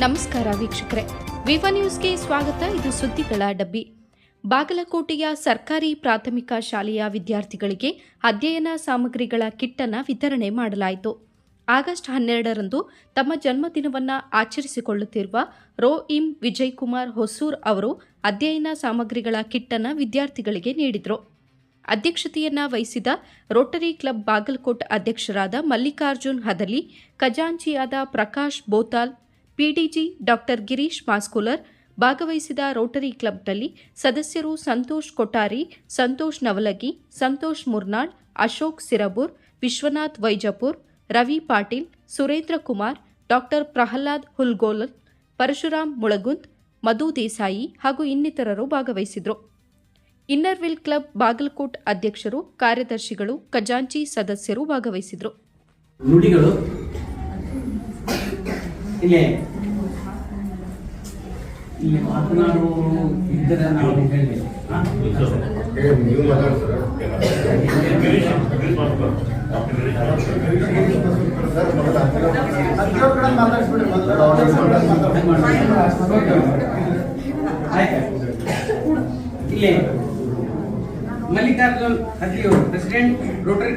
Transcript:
ನಮಸ್ಕಾರ ವೀಕ್ಷಕರೇ. ವಿವ ನ್ಯೂಸ್ಗೆ ಸ್ವಾಗತ. ಇದು ಸುದ್ದಿಗಳ ಡಬ್ಬಿ. ಬಾಗಲಕೋಟೆಯ ಸರ್ಕಾರಿ ಪ್ರಾಥಮಿಕ ಶಾಲೆಯ ವಿದ್ಯಾರ್ಥಿಗಳಿಗೆ ಅಧ್ಯಯನ ಸಾಮಗ್ರಿಗಳ ಕಿಟ್ಟನ್ನು ವಿತರಣೆ ಮಾಡಲಾಯಿತು. ಆಗಸ್ಟ್ ಹನ್ನೆರಡರಂದು ತಮ್ಮ ಜನ್ಮದಿನವನ್ನು ಆಚರಿಸಿಕೊಳ್ಳುತ್ತಿರುವ ರೋ ಇಂ ವಿಜಯ್ ಕುಮಾರ್ ಹೊಸೂರ್ ಅವರು ಅಧ್ಯಯನ ಸಾಮಗ್ರಿಗಳ ಕಿಟ್ಟನ್ನು ವಿದ್ಯಾರ್ಥಿಗಳಿಗೆ ನೀಡಿದರು. ಅಧ್ಯಕ್ಷತೆಯನ್ನ ವಹಿಸಿದ ರೋಟರಿ ಕ್ಲಬ್ ಬಾಗಲಕೋಟ್ ಅಧ್ಯಕ್ಷರಾದ ಮಲ್ಲಿಕಾರ್ಜುನ್ ಹದಲಿ, ಖಜಾಂಚಿಯಾದ ಪ್ರಕಾಶ್ ಬೋತಾಲ್ ಪಿಡಿಜಿ ಡಾಕ್ಟರ್ ಗಿರೀಶ್ ಮಾಸ್ಕುಲರ್ ಭಾಗವಹಿಸಿದ ರೋಟರಿ ಕ್ಲಬ್ನಲ್ಲಿ ಸದಸ್ಯರು ಸಂತೋಷ್ ಕೊಠಾರಿ, ಸಂತೋಷ್ ನವಲಗಿ, ಸಂತೋಷ್ ಮುರ್ನಾಳ್ ಅಶೋಕ್ ಸಿರಬೂರ್, ವಿಶ್ವನಾಥ್ ವೈಜಪುರ್, ರವಿ ಪಾಟೀಲ್, ಸುರೇಂದ್ರ ಕುಮಾರ್, ಡಾಕ್ಟರ್ ಪ್ರಹ್ಲಾದ್ ಹುಲ್ಗೋಲಲ್ ಪರಶುರಾಮ್ ಮುಳಗುಂದ್, ಮಧು ದೇಸಾಯಿ ಹಾಗೂ ಇನ್ನಿತರರು ಭಾಗವಹಿಸಿದರು. ಇನ್ನರ್ವಿಲ್ ಕ್ಲಬ್ ಬಾಗಲಕೋಟ್ ಅಧ್ಯಕ್ಷರು, ಕಾರ್ಯದರ್ಶಿಗಳು, ಖಜಾಂಚಿ ಸದಸ್ಯರು ಭಾಗವಹಿಸಿದರು. ಇಲ್ಲಿ ಮಾತನಾಡುವವರು ಇದ್ದರೆ ನಾವು ಹೇಳಿ ಇಲ್ಲಿ ಮಲ್ಲಿಕಾರ್ಜುನ್ ಹದ್ಲಿಯವರು ಪ್ರೆಸಿಡೆಂಟ್ ರೋಟರಿ